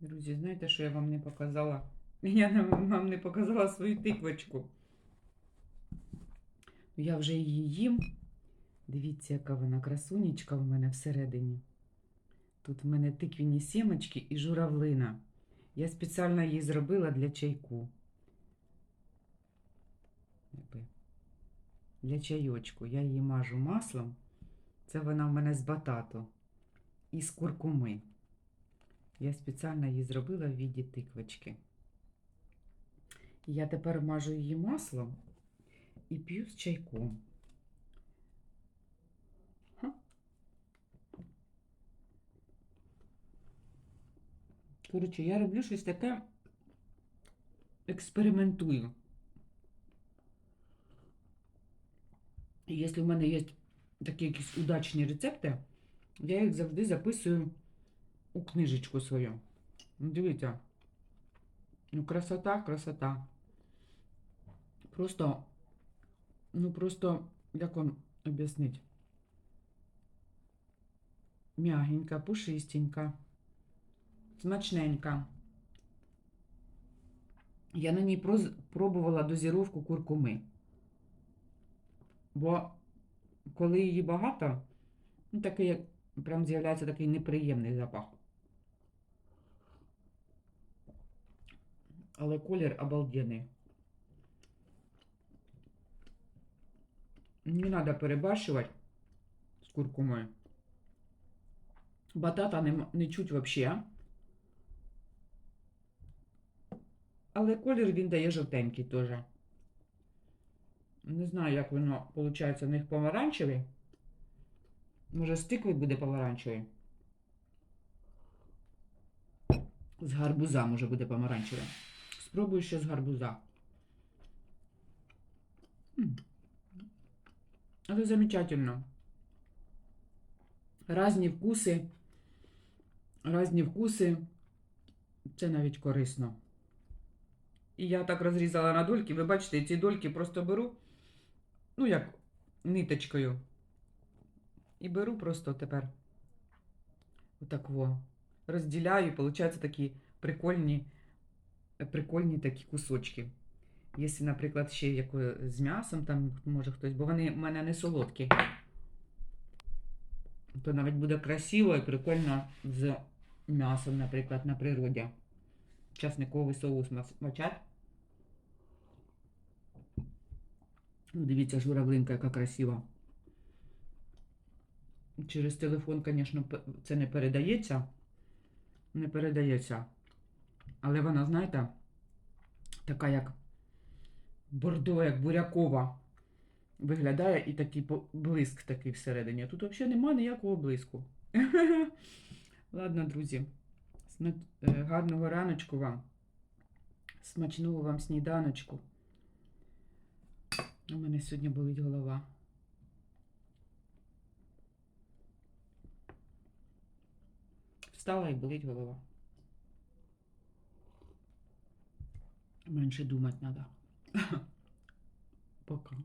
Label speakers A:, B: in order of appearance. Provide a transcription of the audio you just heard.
A: Друзі, знаєте, що я вам не показала? Я вам не показала свою тиквочку. Я вже її їм. Дивіться, яка вона красунечка в мене всередині. Тут в мене тиквіні сімочки і журавлина. Я спеціально її зробила для чайку. Для чайочку. Я її мажу маслом. Це вона в мене з батату і з куркуми. Я спеціально її зробила в віді тиквочки. Я тепер мажу її маслом і п'ю з чайком. Коротше, я роблю щось таке, експериментую. І якщо в мене є такі якісь удачні рецепти, я їх завжди записую у книжечку свою. Ну, Дивіться. Ну, красота, красота. Просто, ну просто, як вам об'яснити? Мягенька, пушистенька, смачненька. Я на ній пробувала дозіровку куркуми. Бо коли її багато, ну такий прям з'являється такий неприємний запах. Але колір обалденний. Не треба перебарщувати з куркумою. Батата не, не чуть взагалі. Але колір він дає жовтенький теж. Не знаю, як воно виходить в них помаранчевий. Може, з тикви буде помаранчевий. З гарбуза може буде помаранчевий. Спробую ще з гарбуза. Але замечательно. Разні вкуси. Разні вкуси. Це навіть корисно. І я так розрізала на дольки. Ви бачите, ці дольки просто беру, ну як ниточкою. І беру просто тепер отак во. Розділяю, і виходять такі прикольні, прикольні такі кусочки. Якщо, наприклад, ще яко з м'ясом, там може хтось, бо вони в мене не солодкі, то навіть буде красиво і прикольно з м'ясом, наприклад, на природі. Часниковий соус мочать. Ну, Дивіться, журавлинка, яка красива. Через телефон, звісно, це не передається. Не передається. Але вона, знаєте, така як бордо, як бурякова. Виглядає і такий блиск такий всередині. Тут взагалі немає ніякого блиску. Ладно, друзі. Е, Гарного раночку вам. Смачного вам сніданочку. У мене сьогодні болить голова. Встала і болить голова. Менше думати треба. Пока.